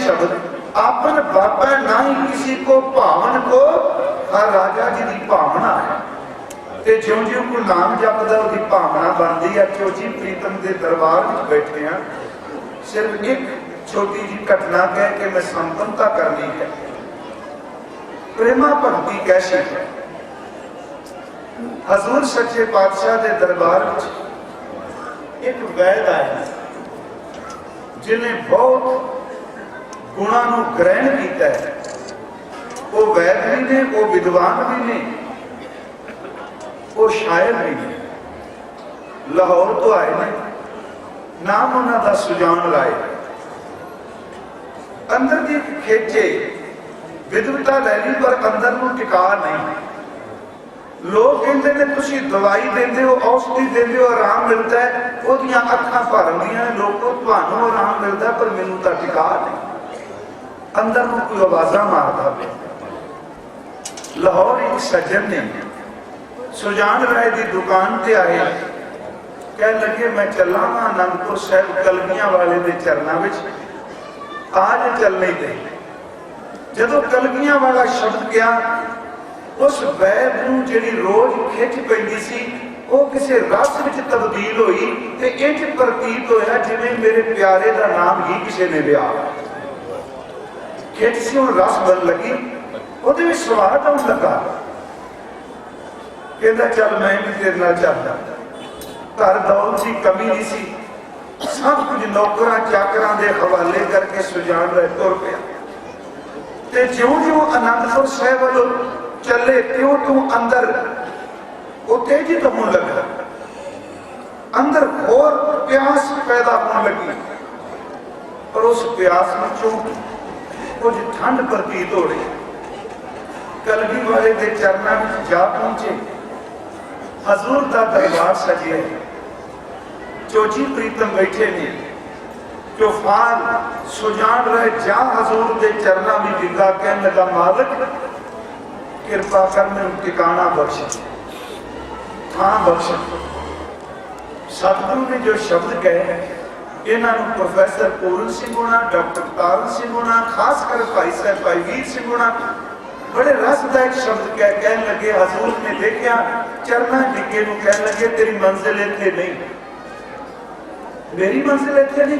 शब्द आपन बाबा नाही किसी को ਭਾਵਨ ਕੋ ਹਰ ਰਾਜਾ ਜੀ ਦੀ ਭਾਵਨਾ ਹੈ ਤੇ ਜਿਉਂ ਜਿਉਂ ਕੋ ਨਾਮ ਜਪਦਾ ਉਹਦੀ ਭਾਵਨਾ ਬਣਦੀ ਹੈ ਚੋਜੀ ਪ੍ਰੀਤਮ ਦੇ ਦਰਬਾਰ ਵਿੱਚ ਬੈਠੇ ਆ ਸਿਰਫ ਇੱਕ ਛੋਟੀ ਜੀ ਘਟਨਾ ਕਹਿ ਕੇ ਮੈਂ ਸੰਪੰਨਤਾ ਕਰਨੀ ਹੈ ਪ੍ਰੇਮਾ ਭਗਤੀ ਕੈਸੀ ਹੈ ਹਜ਼ੂਰ ਸੱਚੇ ਪਾਤਸ਼ਾਹ ਦੇ ਦਰਬਾਰ ਵਿੱਚ ਇੱਕ ਵੈਦ ਆਇਆ ਜਿਨੇ ਬਹੁਤ ਗੁਣਾਂ ਨੂੰ ਗ੍ਰਹਿਣ ਕੀਤਾ ਹੈ। ਉਹ ਵੈਦ ਵੀ ਨੇ, ਉਹ ਵਿਦਵਾਨ ਵੀ ਨੇ, ਉਹ ਸ਼ਾਇਰ ਵੀ ਨੇ। ਲਾਹੌਰ ਤੋਂ ਆਏ ਨੇ। ਨਾਮ ਉਹਨਾਂ ਦਾ ਸੁਜਾਨ ਲਾਏ ਅੰਦਰ ਦੀ ਖੇਚੇ ਵਿਦਵਤਾ ਲੈ ਲਈ, ਪਰ ਅੰਦਰ ਨੂੰ ਟਿਕਾ ਨਹੀਂ। ਲੋਕ ਕਹਿੰਦੇ ਨੇ, ਤੁਸੀਂ ਦਵਾਈ ਦਿੰਦੇ ਹੋ, ਔਸ਼ਧੀ ਦਿੰਦੇ ਹੋ, ਆਰਾਮ ਮਿਲਦਾ ਹੈ। ਉਹਦੀਆਂ ਅੱਖਾਂ ਭਰ ਆਉਂਦੀਆਂ ਨੇ। ਲੋਕੋ, ਤੁਹਾਨੂੰ ਆਰਾਮ ਮਿਲਦਾ ਪਰ ਮੈਨੂੰ ਤਾਂ ਟਿਕਾ ਨਹੀਂ। ਅੰਦਰ ਨੂੰ ਕੋਈ ਆਵਾਜ਼ਾਂ ਮਾਰਦਾ ਪਿਆ ਲਾਹੌਰ ਇੱਕ ਸੱਜਣ ਨੇ ਸੁਜਾਨ ਰਾਏ ਦੀ ਦੁਕਾਨ ਤੇ ਆਏ। ਕਹਿਣ ਲੱਗੇ, ਮੈਂ ਚੱਲਾਂ ਵਾਂ ਅਨੰਦਪੁਰ ਸਾਹਿਬ ਕਲਗੀਆਂ ਵਾਲੇ ਦੇ ਚਰਨਾਂ ਵਿੱਚ। ਆਜ ਚੱਲ ਤੇ ਜਦੋਂ ਕਲਗੀਆਂ ਵਾਲਾ ਸ਼ਬਦ ਗਿਆ, ਉਸ ਵੈਦ ਨੂੰ ਜਿਹੜੀ ਰੋਜ਼ ਖਿੱਚ ਪੈਂਦੀ ਸੀ, ਉਹ ਕਿਸੇ ਰਸ ਵਿੱਚ ਤਬਦੀਲ ਹੋਈ ਤੇ ਇੰਜ ਪ੍ਰਤੀਤ ਹੋਇਆ ਜਿਵੇਂ ਮੇਰੇ ਪਿਆਰੇ ਦਾ ਨਾਮ ਹੀ ਕਿਸੇ ਨੇ ਲਿਆ। ਖਿੱਚ ਹੁਣ ਰਸ ਬਣ ਲੱਗੀ, ਉਹਦੇ ਵਿੱਚ ਸਵਾਦ ਆਉਣ ਲੱਗਾ। ਕਹਿੰਦਾ, ਚੱਲ ਮੈਂ ਵੀ ਤੇਰੇ ਨਾਲ ਚੱਲਦਾ। ਘਰ ਦੌਲਤ ਦੀ ਕਮੀ ਨਹੀਂ ਸੀ। ਸਭ ਕੁਝ ਨੌਕਰਾਂ ਚਾਕਰਾਂ ਦੇ ਹਵਾਲੇ ਕਰਕੇ ਸੁਜਾਨ ਰਹਿ ਤੁਰ ਪਿਆ। ਤੇ ਜਿਉਂ-ਜਿਉਂ ਅਨੰਦਪੁਰ ਸਾਹਿਬ ਵੱਲੋਂ ਚੱਲੇ, ਤਿਉਂ-ਤਿਉਂ ਅੰਦਰ, ਉਹ ਤੇਜ਼ੀ ਹੋਣ ਲੱਗਾ। ਅੰਦਰ ਹੋਰ ਪਿਆਸ ਪੈਦਾ ਹੋਣ ਲੱਗੀ। ਪਰ ਉਸ ਪਿਆਸ ਵਿੱਚੋਂ ਕੁਝ ਠੰਡ ਪ੍ਰਤੀਤ ਹੋ ਰਹੀ ਕਲਗੀ ਵਾਲੇ ਦੇ ਚਰਨਾਂ ਵਿੱਚ ਜਾ ਪਹੁੰਚੇ। ਹਜ਼ੂਰ ਦਾ ਦਰਬਾਰ ਸਜਿਆ। ਹੈ। ਪ੍ਰੀਤਮ ਬੈਠੇ ਨੇ। ਚੋਫਾਨ ਸੁਜਾਨ ਰਹੇ ਜਾ ਹਜ਼ੂਰ ਦੇ ਚਰਨਾਂ ਵਿੱਚ ਵਿਗਾ ਕਹਿਣ ਲੱਗਾ, ਮਾਲਕ, ਕਿਰਪਾ ਕਰ ਮੈਨੂੰ ਟਿਕਾਣਾ ਬਖਸ਼। ਥਾਂ ਬਖਸ਼। ਸਤਿਗੁਰੂ ਨੇ ਜੋ ਸ਼ਬਦ ਕਹੇ ਇਹਨਾਂ ਨੂੰ ਪ੍ਰੋਫੈਸਰ ਪੂਰਨ ਸਿੰਘ ਹੋਣਾ, ਡਾਕਟਰ ਤਾਰਨ ਸਿੰਘ ਹੋਣਾ, ਖਾਸ ਕਰ ਭਾਈ ਸਾਹਿਬ ਭਾਈ ਵੀਰ ਸਿੰਘ ਹੋਣਾ, ਬੜੇ ਰਸਦਾਇਕ ਸ਼ਬਦ ਕਹਿ ਕਹਿਣ ਲੱਗੇ, ਹਜ਼ੂਰ ਨੇ ਦੇਖਿਆ, ਚਰਨਾਂ ਡਿੱਗੇ ਨੂੰ ਕਹਿਣ ਲੱਗੇ, ਤੇਰੀ ਮੰਜ਼ਿਲ ਇੱਥੇ ਨਹੀਂ। ਮੇਰੀ ਮੰਜ਼ਿਲ ਇੱਥੇ ਨਹੀਂ।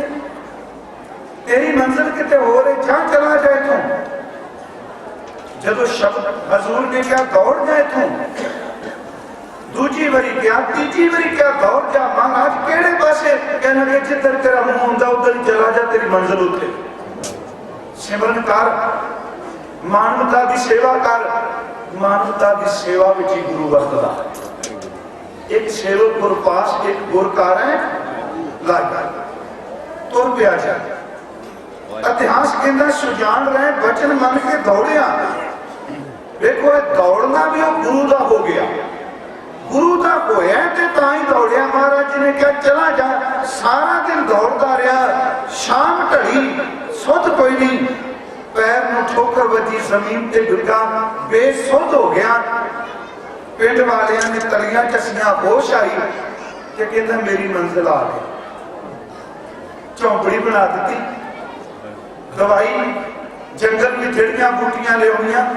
ਤੇਰੀ ਮੰਜ਼ਿਲ ਕਿਤੇ ਹੋਰ ਹੈ, ਜਾਂ ਚਲਾ ਜਾ ਇੱਥੋਂ। ਜਦੋਂ ਸ਼ਬਦ ਹਜ਼ੂਰ ਨੇ ਕਿਹਾ, ਦੌੜ ਜਾ ਇੱਥੋਂ। ਦੂਜੀ ਵਾਰੀ ਕਿਹਾ, ਤੀਜੀ ਵਾਰੀ ਕਿਹਾ, ਦੌੜ ਜਾ ਮਹਾਰਾਜ ਕਿਹੜੇ ਪਾਸੇ? ਕਹਿੰਦਾ ਕਿ ਜਿੱਧਰ ਤੇਰਾ ਮੂੰਹ ਹੁੰਦਾ, ਉਧਰ ਹੀ ਚਲਾ ਜਾ ਤੇਰੀ ਮੰਜ਼ਿਲ ਉੱਥੇ ਸਿਮਰਨ ਕਰ ਮਾਨਵਤਾ ਦੀ ਸੇਵਾ ਕਰ, ਮਾਨਵਤਾ ਦੀ ਸੇਵਾ ਵਿੱਚ ਹੀ ਗੁਰੂ ਵਰਤਦਾ। ਇੱਕ ਸੇਵਕ ਗੁਰ ਪਾਸ ਇੱਕ ਗੁਰਕਾਰ ਹੈ ਲਾਗਾ ਤੁਰ ਪਿਆ ਜਾ। ਇਤਿਹਾਸ ਕਹਿੰਦਾ ਸੁਜਾਨ ਰਹੇ, ਬਚਨ ਮੰਨ ਕੇ ਦੌੜਿਆ। ਵੇਖੋ, ਇਹ ਦੌੜਨਾ ਵੀ ਉਹ ਗੁਰੂ ਦਾ ਹੋ ਗਿਆ। ਗੁਰੂ ਦਾ ਹੋਇਆ ਤੇ ਤਾਂ ਹੀ ਦੌੜਿਆ ਮਹਾਰਾਜ ਜੀ ਨੇ ਕਿਹਾ, ਚਲਾ ਜਾ। ਸਾਰਾ ਦਿਨ ਦੌੜਦਾ ਰਿਹਾ। ਸ਼ਾਮ ਢੜੀ ਸੁੱਧ ਕੋਈ ਨਹੀਂ। ਪੈਰ ਨੂੰ ਠੋਕਰ ਵੱਜੀ ਜ਼ਮੀਨ ਤੇ ਡਿੱਗਾ ਬੇਸੁੱਧ ਹੋ ਗਿਆ। ਪਿੰਡ ਵਾਲਿਆਂ ਨੇ ਤਲੀਆਂ ਚਸੀਆਂ ਹੋਸ਼ ਆਈ ਤੇ ਕਹਿੰਦਾ, ਮੇਰੀ ਮੰਜ਼ਿਲ ਆ ਗਈ। ਝੌਂਪੜੀ ਬਣਾ ਦਿੱਤੀ। ਦਵਾਈ ਜੰਗਲ ਵਿੱਚ ਜੜੀਆਂ ਬੂਟੀਆਂ ਲਿਆਉਣੀਆਂ,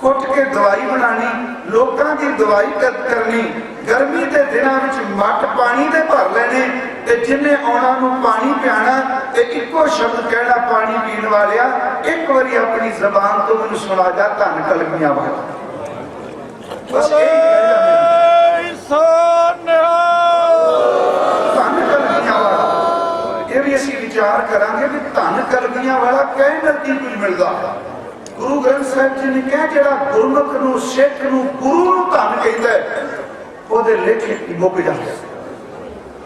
ਕੁੱਟ ਕੇ ਦਵਾਈ ਬਣਾਣੀ ਲੋਕਾਂ ਦੀ ਦਵਾਈ ਕਰ- ਕਰਨੀ? ਗਰਮੀ ਦੇ ਦਿਨਾਂ ਵਿੱਚ ਮੱਟ ਪਾਣੀ ਦੇ ਭਰ ਲੈਣੇ ਤੇ ਜਿੰਨੇ ਆਉਣਾ ਨੂੰ ਪਾਣੀ ਪਿਆਣਾ ਤੇ ਇੱਕੋ ਸ਼ਬਦ ਕਹਿਣਾ ਪਾਣੀ ਪੀਣ ਵਾਲਿਆ ਇੱਕ ਵਾਰੀ ਆਪਣੀ ਜ਼ਬਾਨ ਤੋਂ ਮੈਨੂੰ ਸੁਣਾ ਜਾ ਧੰਨ ਕਲਮੀਆਂ ਵਾਲਾ। ਬਸ ਇਹ ਧੰਨ ਕਲਗੀਆਂ ਵਾਲਾ। ਇਹ ਵੀ ਅਸੀਂ ਵਿਚਾਰ ਕਰਾਂਗੇ ਵੀ ਧੰਨ ਕਲਗੀਆਂ ਵਾਲਾ ਕਹਿ ਨਦੀ ਕੁਝ ਮਿਲਦਾ। ਗੁਰੂ ਗ੍ਰੰਥ ਸਾਹਿਬ ਜੀ ਨੇ ਕਿਹਾ, ਜਿਹੜਾ ਗੁਰਮੁਖ ਨੂੰ, ਸਿੱਖ ਨੂੰ ਗੁਰੂ ਨੂੰ ਧੰਨ ਕਹਿੰਦਾ ਉਹਦੇ ਲੇਖ ਮੁੱਕ ਜਾਂਦੇ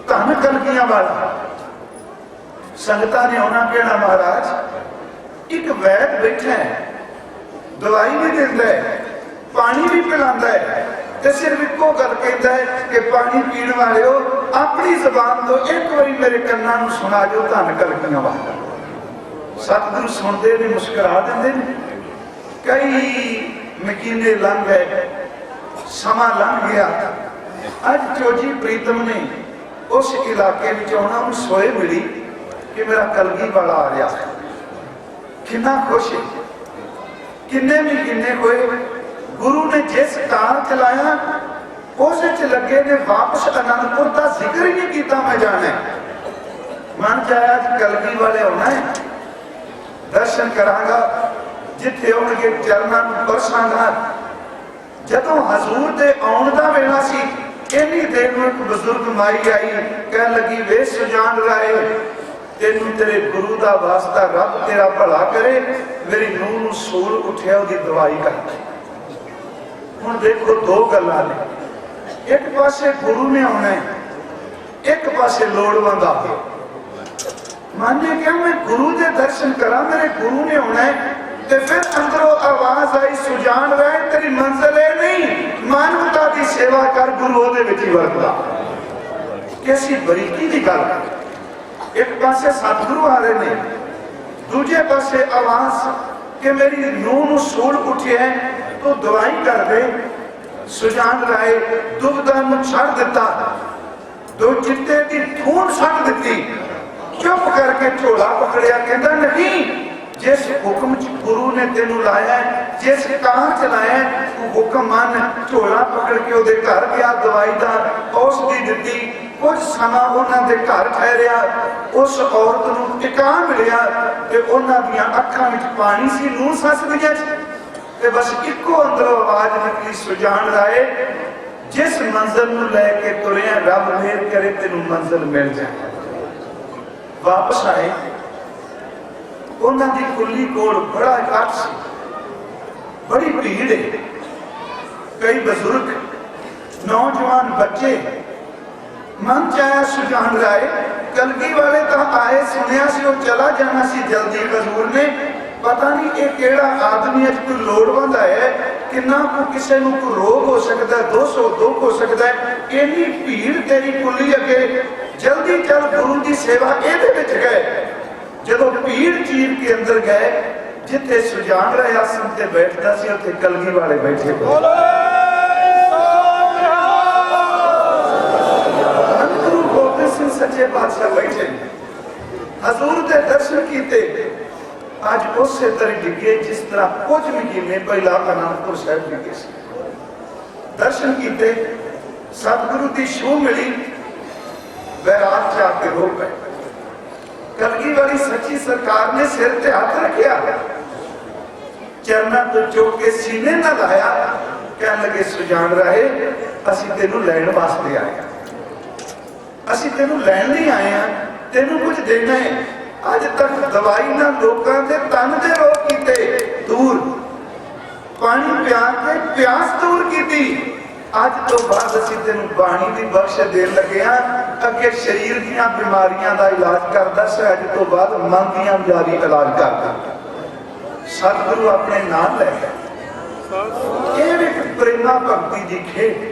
ਧੰਨ ਕਲਗੀਆਂ ਵਾਲਾ? ਸੰਗਤਾਂ ਨੇ ਉਹਨਾਂ ਕਹਿਣਾ ਮਹਾਰਾਜ। ਇੱਕ ਵੈਦ ਬੈਠਾ ਹੈ, ਦਵਾਈ ਵੀ ਦਿੰਦਾ ਹੈ, ਪਾਣੀ ਵੀ ਪਿਲਾਉਂਦਾ ਹੈ, ਤੇ ਸਿਰਫ ਇੱਕੋ ਗੱਲ ਕਹਿੰਦਾ ਹੈ ਕਿ ਪਾਣੀ ਪੀਣ ਵਾਲਿਓ, ਆਪਣੀ ਜ਼ਬਾਨ ਤੋਂ ਇੱਕ ਵਾਰੀ ਮੇਰੇ ਕੰਨਾਂ ਨੂੰ ਸੁਣਾ ਦਿਓ, ਧੰਨ ਕਲਕੀਆਂ ਵਾਲਾ। ਸਤਿਗੁਰੂ ਸੁਣਦੇ ਨੇ, ਮੁਸਕਰਾ ਦਿੰਦੇ ਨੇ। ਕਈ ਮਕੀਨੇ ਲੰਘ ਗਏ, ਸਮਾਂ ਲੰਘ ਗਿਆ। ਅੱਜ ਚੋਜੀ ਪ੍ਰੀਤਮ ਨੇ ਉਸ ਇਲਾਕੇ ਵਿੱਚ ਆਉਣਾ ਨੂੰ ਸੋਏ ਮਿਲੀ ਕਿ ਮੇਰਾ ਕਲਗੀ ਵਾਲਾ ਆ ਰਿਹਾ। ਕਿੰਨਾ ਖੁਸ਼ ਹੈ। ਕਿੰਨੇ ਮਹੀਨੇ ਹੋਏ। ਗੁਰੂ ਨੇ ਜਿਸ ਕਾਰ ਚਲਾਇਆ, ਉਸ ਵਿੱਚ ਲੱਗੇ ਨੇ ਵਾਪਸ ਅਨੰਦਪੁਰ ਦਾ ਜ਼ਿਕਰ ਹੀ ਨਹੀਂ ਕੀਤਾ ਮੈਂ ਜਾਣਾ ਮਨ ਚ ਆਇਆ ਅੱਜ ਕਲਗੀ ਵਾਲੇ ਆਉਣਾ ਹੈ। ਦਰਸ਼ਨ ਕਰਾਂਗਾ। ਜਿੱਥੇ ਆਉਣਗੇ ਚਰਨਾਂ ਨੂੰ ਪਰਸਾਂਗਾ ਜਦੋਂ ਹਜ਼ੂਰ ਦੇ ਆਉਣ ਦਾ ਵੇਲਾ ਸੀ, ਇੰਨੀ ਦੇਰ ਨੂੰ ਇੱਕ ਬਜ਼ੁਰਗ ਮਾਈ ਆਈ, ਕਹਿਣ ਲੱਗੀ ਵੇ ਸੁਜਾਨ ਰਾਏ, ਤੈਨੂੰ ਤੇਰੇ ਗੁਰੂ ਦਾ ਵਾਸਤਾ ਰੱਬ ਤੇਰਾ ਭਲਾ ਕਰੇ, ਮੇਰੀ ਨੂੰਹ ਨੂੰ ਸੂਲ ਉਠਿਆ, ਉਹਦੀ ਦਵਾਈ ਕਰ ਹੁਣ ਦੇਖੋ, ਦੋ ਗੱਲਾਂ ਨੇ। ਇੱਕ ਪਾਸੇ ਗੁਰੂ ਨੇ ਆਉਣਾ ਹੈ, ਇੱਕ ਪਾਸੇ ਲੋੜਵੰਦ ਆਵੇ ਮਨ ਨੇ ਕਿਹਾ, ਮੈਂ ਗੁਰੂ ਦੇ ਦਰਸ਼ਨ ਕਰਾਂ, ਮੇਰੇ ਗੁਰੂ ਨੇ ਆਉਣਾ ਹੈ ਤੇ ਫਿਰ ਅੰਦਰੋਂ ਆਵਾਜ਼ ਆਈ ਸੁਜਾਨ ਰਹੇ ਤੇਰੀ ਮੰਜ਼ਿਲ ਇਹ ਨਹੀਂ ਮਾਨਵਤਾ ਦੀ ਸੇਵਾ ਕਰ ਗੁਰੂ ਉਹਦੇ ਵਿੱਚ ਹੀ ਵਰਤਦਾ। ਕਿਸੀ ਬਰੀਕੀ ਦੀ ਗੱਲ ਇੱਕ ਪਾਸੇ ਸਤਿਗੁਰੂ ਆ ਰਹੇ ਨੇ ਦੂਜੇ ਪਾਸੇ ਆਵਾਜ਼ ਕਿ ਮੇਰੀ ਨੂੰਹ ਨੂੰ ਸੂਲ ਉੱਠਿਆ ਹੈ, ਤੂੰ ਦਵਾਈ ਕਰ ਦੇ। ਸੁਜਾਨ ਰਾਏ ਦੁਬਦਾ ਨੂੰ ਛੱਡ ਦਿੱਤਾ। ਦੋ ਚਿੱਟੇ ਦੀ ਠੂਣ ਛੱਡ ਦਿੱਤੀ। ਚੁੱਪ ਕਰਕੇ ਝੋਲਾ ਪਕੜਿਆ ਕਹਿੰਦਾ ਨਹੀਂ ਜਿਸ ਹੁਕਮ ਚ ਗੁਰੂ ਨੇ ਤੈਨੂੰ ਲਾਇਆ ਜਿਸ ਕਾਂ ਚਲਾਇਆ ਹੈ, ਉਹ ਹੁਕਮ ਮੰਨ ਝੋਲਾ ਪਕੜ ਕੇ ਉਹਦੇ ਘਰ ਗਿਆ ਦਵਾਈ ਦਾ ਔਸ਼ਧੀ ਦਿੱਤੀ। ਕੁਝ ਸਮਾਂ ਉਹਨਾਂ ਦੇ ਘਰ ਠਹਿਰਿਆ ਉਸ ਔਰਤ ਨੂੰ ਟਿਕਾ ਮਿਲਿਆ ਤੇ ਉਹਨਾਂ ਦੀਆਂ ਅੱਖਾਂ ਵਿੱਚ ਪਾਣੀ ਸੀ ਨੂੰ ਸੱਸ ਦੀਆਂ ਤੇ ਬਸ ਇੱਕੋ ਅੰਦਰੋਂ ਆਵਾਜ਼ ਨਿਕਲੀ ਸੁਜਾਨ ਰਾਏ ਜਿਸ ਮੰਜ਼ਲ ਨੂੰ ਲੈ ਕੇ ਤੁਰਿਆ ਰੱਬ ਮਿਹਰ ਕਰੇ ਤੈਨੂੰ ਮੰਜ਼ਲ ਮਿਲ ਜਾਏ। ਵਾਪਸ ਆਏ। ਉਹਨਾਂ ਦੀ ਕੁੱਲੀ ਕੋਲ ਬੜਾ ਇਕੱਠ ਸੀ ਬੜੀ ਭੀੜ ਹੈ ਕਈ ਬਜ਼ੁਰਗ ਨੌਜਵਾਨ ਬੱਚੇ ਮਨ ਚ ਆਇਆ ਸੁਜਾਨ ਰਾਏ ਕਲਗੀ ਵਾਲੇ ਤਾਂ ਆਏ ਸੁਣਿਆ ਸੀ ਉਹ ਚਲਾ ਜਾਣਾ ਸੀ ਜਲਦੀ ਹਜ਼ੂਰ ਨੇ ਪਤਾ ਨਹੀਂ ਇਹ ਕਿਹੜਾ ਆਦਮੀ ਅੱਜ ਕੋਈ ਲੋੜਵੰਦ ਆਇਆ ਹੈ, ਕਿੰਨਾ ਕੋ ਕਿਸੇ ਨੂੰ ਕੋਈ ਰੋਗ ਹੋ ਸਕਦਾ ਹੈ, 200 ਦੁੱਖ ਹੋ ਸਕਦਾ ਹੈ। ਇੰਨੀ ਭੀੜ ਤੇਰੀ ਕੁੱਲੀ ਅੱਗੇ ਜਲਦੀ ਚੱਲ ਗੁਰੂ ਦੀ ਸੇਵਾ ਇਹਦੇ ਵਿੱਚ ਗਏ ਜਦੋਂ ਭੀੜ ਚੀਰ ਕੇ ਅੰਦਰ ਗਏ ਜਿੱਥੇ ਸੁਜਾਨ ਰਾਏ ਆਸਨ ਤੇ ਬੈਠਦਾ ਸੀ ਉੱਥੇ ਕਲਗੀ ਵਾਲੇ ਬੈਠੇ ਹੋਏ ਧੰਨ ਗੁਰੂ ਗੋਬਿੰਦ ਸਿੰਘ ਸੱਚੇ ਪਾਤਸ਼ਾਹ ਬੈਠੇ ਨੇ। ਹਜ਼ੂਰ ਦੇ ਦਰਸ਼ਨ ਕੀਤੇ ਅੱਜ ਉਸੇ ਤਰ੍ਹਾਂ ਡਿੱਗੇ ਜਿਸ ਤਰ੍ਹਾਂ ਕੁਝ ਮਹੀਨੇ ਪਹਿਲਾਂ ਅਨੰਦਪੁਰ ਸਾਹਿਬ ਡਿੱਗੇ ਸੀ ਦਰਸ਼ਨ ਕੀਤੇ ਸਤਿਗੁਰੂ ਦੀ ਛੂਹ ਮਿਲੀ ਬੈਰਾਤ ਜਾ ਕੇ ਰੋ ਪਏ ਕਲਗੀ ਵਾਲੀ ਸੱਚੀ ਸਰਕਾਰ ਨੇ ਸਿਰ ਤੇ ਹੱਥ ਰੱਖਿਆ। ਚਰਨਾਂ ਤੋਂ ਚੁੱਕ ਕੇ ਸੀਨੇ ਨਾਲ ਲਾਇਆ। ਕਹਿਣ ਲੱਗੇ, ਸੁਜਾਨ ਰਹੇ ਅਸੀਂ ਤੈਨੂੰ ਲੈਣ ਵਾਸਤੇ ਆਏ ਹਾਂ। ਅਸੀਂ ਤੈਨੂੰ ਲੈਣ ਨਹੀਂ ਆਏ ਆ ਤੈਨੂੰ ਕੁਝ ਦੇਣਾ ਹੈ। ਅੱਜ ਤੱਕ ਦਵਾਈ ਨਾਲ ਲੋਕਾਂ ਦੇ ਤਨ ਦੇ ਰੋਗ ਕੀਤੇ, ਦੂਰ। ਪਾਣੀ ਪਿਆ ਕੇ ਪਿਆਸ ਦੂਰ ਕੀਤੀ। ਅੱਜ ਤੋਂ ਬਾਅਦ ਅਸੀਂ ਤੈਨੂੰ ਬਾਣੀ ਦੀ ਬਖਸ਼ ਦੇਣ ਲੱਗੇ ਆ ਅੱਗੇ ਸਰੀਰ ਦੀਆਂ ਬਿਮਾਰੀਆਂ ਦਾ ਇਲਾਜ ਕਰਦਾ ਸੀ, ਅੱਜ ਤੋਂ ਬਾਅਦ ਮਨ ਦੀਆਂ ਬਿਮਾਰੀ ਇਲਾਜ ਕਰਦਾ। ਸਤਿਗੁਰੂ ਆਪਣੇ ਨਾਲ ਲੈ ਗਏ ਇਹ ਇੱਕ ਪ੍ਰੇਮਾ ਭਗਤੀ ਦੀ ਖੇਡ?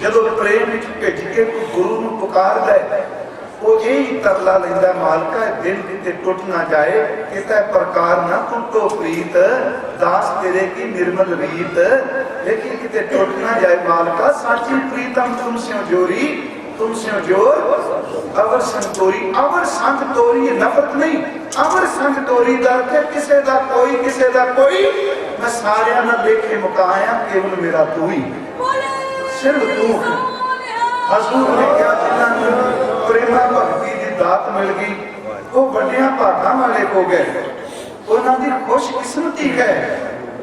ਜਦੋਂ ਪ੍ਰੇਮ ਵਿੱਚ ਭਿੱਜ ਕੇ ਕੋਈ ਗੁਰੂ ਨੂੰ ਪੁਕਾਰਦਾ ਹੈ ਉਹ ਇਹ ਤਰਲਾ ਲੈਂਦਾ, ਮਾਲਕਾ, ਇਹ ਦਿਲ ਕਿਤੇ ਟੁੱਟ ਨਾ ਜਾਏ ਕਿਤੇ ਪ੍ਰਕਾਰ ਨਾ ਟੁੱਟੋ ਪ੍ਰੀਤ, ਦਾਸ ਤੇਰੇ ਕੀ ਨਿਰਮਲ ਰੀਤ, ਲੇਕਿਨ ਕਿਤੇ ਟੁੱਟ ਨਾ ਜਾਏ ਮਾਲਕਾ, ਸਾਚੀ ਪ੍ਰੀਤਮ ਤੁਮ ਸਿਓ ਜੋਰੀ ਤੁਮ ਸਿਓ ਜੋਰ ਅਵਰ ਸੰਗ ਤੋਰੀ ਅਵਰ ਸੰਗ ਤੋਰੀ ਇਹ ਨਫਰਤ ਨਹੀਂ ਅਵਰ ਸੰਗ ਤੋਰੀ ਦਾ ਕਿ ਕਿਸੇ ਦਾ ਕੋਈ ਕਿਸੇ ਦਾ ਕੋਈ ਮੈਂ ਸਾਰਿਆਂ ਨਾਲ ਲੇਖੇ ਮੁਕਾਇਆ ਕੇਵਲ ਮੇਰਾ ਤੂੰ ਹੀ ਸਿਰਫ ਤੂੰ ਹੈ ਹਜ਼ੂਰ ਨੇ ਕਿਹਾ ਜਿਨ੍ਹਾਂ ਨੂੰ ਪ੍ਰੇਮਾ ਭਗਤੀ ਦੀ ਦਾਤ ਮਿਲ ਗਈ ਉਹ ਵੱਡਿਆਂ ਭਾਗਾਂ ਵਾਲੇ ਹੋ ਗਏ ਉਹਨਾਂ ਦੀ ਖੁਸ਼ਕਿਸਮਤੀ ਹੈ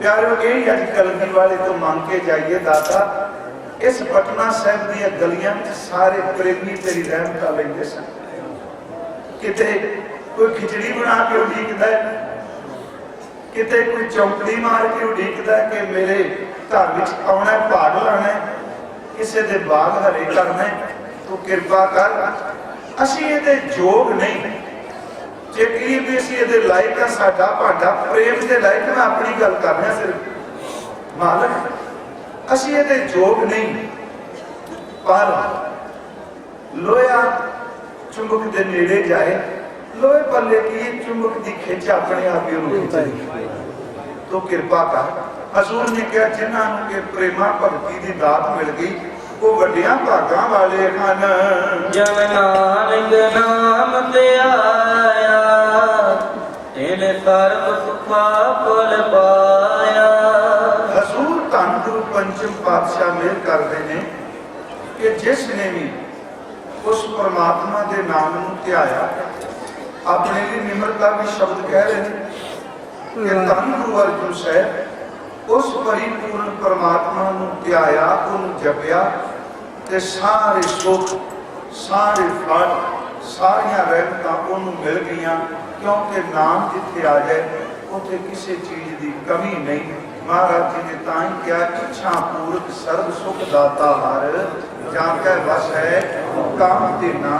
ਪਿਆਰੋ ਇਹ ਅੱਜ ਕਲਗੀ ਵਾਲੇ ਤੋਂ ਮੰਗ ਕੇ ਜਾਈਏ ਦਾਤਾ ਇਸ ਪਟਨਾ ਸਾਹਿਬ ਦੀਆਂ ਗਲੀਆਂ ਵਿੱਚ ਸਾਰੇ ਪ੍ਰੇਮੀ ਤੇਰੀ ਰਹਿਮਤਾਂ ਲੈਂਦੇ ਸਨ। ਕਿਤੇ ਕੋਈ ਖਿਚੜੀ ਬਣਾ ਕੇ ਉਡੀਕਦਾ ਹੈ? ਕਿਤੇ ਕੋਈ ਚੌਂਕੜੀ ਮਾਰ ਕੇ ਉਡੀਕਦਾ ਕਿ ਮੇਰੇ ਘਰ ਵਿੱਚ ਆਉਣਾ ਭਾਗ ਲਾਣਾ ਕਿਸੇ ਦੇ ਬਾਗ ਹਰੇ ਕਰਨਾ ਤੂੰ ਕਿਰਪਾ ਕਰ। ਅਸੀਂ ਇਹਦੇ ਯੋਗ ਨਹੀਂ। ਜੇ ਕਹੀਏ ਵੀ ਅਸੀਂ ਇਹਦੇ ਲਾਇਕ ਆ ਸਾਡਾ ਭਾਂਡਾ ਪ੍ਰੇਮ ਦੇ ਲਾਇਕ, ਮੈਂ ਆਪਣੀ ਗੱਲ ਕਰ ਰਿਹਾ ਸਿਰਫ। ਮਾਲਕ ਅਸੀਂ ਇਹਦੇ ਯੋਗ ਨਹੀਂ, ਪਰ ਲੋਇਆ ਚੁੰਬਕ ਦੇ ਨੇੜੇ ਜਾਏ, ਲੋਹੇ ਪੱਲੇ ਕੀ ਚੁੰਬਕ ਦੀ ਖਿੱਚ ਆਪਣੇ ਆਪ ਹੀ ਉਹਨੂੰ ਖਿੱਚਦੀ ਤੂੰ ਕਿਰਪਾ ਕਰ। ਹਜ਼ੂਰ ਨੇ ਕਿਹਾ, ਜਿਨ੍ਹਾਂ ਨੂੰ ਕਿ ਪ੍ਰੇਮਾ ਭਗਤੀ ਦੀ ਦਾਤ ਮਿਲ ਗਈ, ਉਹ ਵੱਡਿਆਂ ਭਾਗਾਂ ਵਾਲੇ ਹਨ। ਜਨ ਨਾਨਕ ਨਾਮ ਤੇ ਆਇਆ ਤਿਨ ਸਰਬ ਸੁਖਾ ਫਲ ਪਾਇਆ। ਧੰਨ ਗੁਰੂ ਪੰਚਮ ਪਾਤਸ਼ਾਹ ਮਿਹਰ ਕਰਦੇ ਨੇ ਕਿ ਜਿਸ ਨੇ ਵੀ ਉਸ ਪਰਮਾਤਮਾ ਦੇ ਨਾਮ ਨੂੰ ਧਿਆਇਆ ਆਪਣੇ ਲਈ ਨਿਮਰਤਾ ਵੀ ਸ਼ਬਦ ਕਹਿ ਰਹੇ ਨੇ ਕਿ ਧੰਨ ਗੁਰੂ ਅਰਜਨ ਸਾਹਿਬ ਉਸ ਪਰਿਪੂਰਨ ਪਰਮਾਤਮਾ ਨੂੰ ਧਿਆਇਆ ਉਹਨੂੰ ਜਪਿਆ ਤੇ ਸਾਰੇ ਸੁੱਖ ਸਾਰੇ ਫਲ ਸਾਰੀਆਂ ਰਹਿਮਤਾਂ ਉਹਨੂੰ ਮਿਲ ਗਈਆਂ ਕਿਉਂਕਿ ਨਾਮ ਜਿੱਥੇ ਆ ਜਾਏ ਉੱਥੇ ਕਿਸੇ ਚੀਜ਼ ਦੀ ਕਮੀ ਨਹੀਂ। ਮਹਾਰਾਜ ਜੀ ਨੇ ਤਾਂ ਹੀ ਕਿਹਾ, ਇੱਛਾ ਪੂਰਕ ਸਰਬ ਸੁਖ ਦਾਤਾ ਹਰ ਜਾਂ ਕੈ ਵਸ ਹੈ, ਕਾਮ ਤੇ ਨਾ,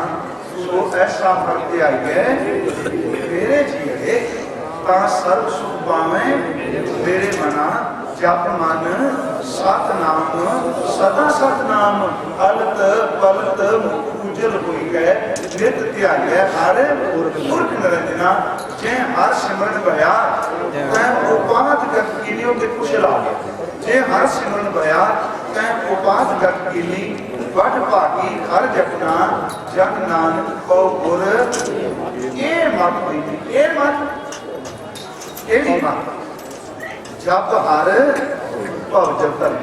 ਸੋ ਐਸਾ ਫ਼ਰਕ ਆਈਏ ਮੇਰੇ ਜੀਏ, ਤਾਂ ਸਰਬ ਸੁਖ ਪਾਵੇਂ, ਮੇਰੇ ਮਨਾ, ਜਪ ਮਨ ਸਤ ਸਦਾ ਸਤਨਾਮ, ਅਲਤ ਪਲਤ ਮੁਖ ਉਜਲ ਹੋਈ ਗਏ ਨਿਤ ਧਿਆਇਐ ਹਰ ਪੁਰਖ ਨਿਰੰਜਨਾ ਜੇ ਹਰ ਸਿਮਰਨ ਭਇਆ, ਤੈ ਉਪਾਦ ਗਤ ਕੀਨਿਓ ਤੇ ਕੁਸ਼ਲ ਆ ਗਿਆ। ਜੇ ਹਰ ਸਿਮਰਨ ਭਇਆ, ਤੈ ਉਪਾਦ ਗਤ ਕੀਨੀ, ਵੱਡ ਭਾਗੀ ਹਰ ਜਪਨਾ, ਜਨ ਨਾਨਕ ਕੋ ਗੁਰ। ਇਹ ਮਤ ਹੋਈ ਇਹ ਮਤ ਕਿਹੜੀ ਮਤ? ਜਪ ਹਰ ਭਵ ਜਤਨ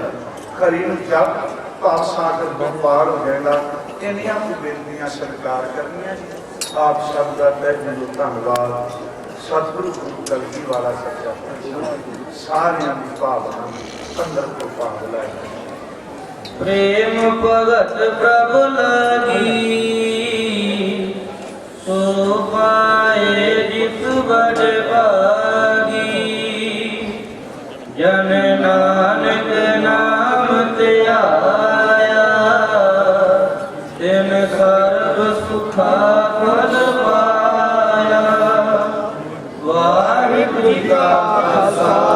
ਖਰੀ ਨੂੰ ਜਪ, ਭਾਵ ਸਾਗਰ ਬੰਪਾਰ ਹੋ ਜਾਏਗਾ ਇੰਨੀਆਂ ਕੁ ਬੇਨਤੀਆਂ ਸਤਿਕਾਰ ਕਰਨੀਆਂ ਜੀ ਆਪ ਸਭ ਦਾ ਤਹਿ ਦਿਲੋਂ ਧੰਨਵਾਦ ਸਤਿਗੁਰੂ ਗੁਰੂ ਕਲਗੀ ਵਾਲਾ ਸੱਚਾ ਪਾਤਸ਼ਾਹ ਸਾਰਿਆਂ ਦੀ ਭਾਵਨਾ ਅੰਦਰ ਤੋਂ ਭਾਵ ਲੈ ਪ੍ਰੇਮ ਭਗਤ ਪ੍ਰਭ ਲਾਗੀ ਵਾਹਿਗੁਰੂ ਜੀ ਕਾ ਖਾਲਸਾ।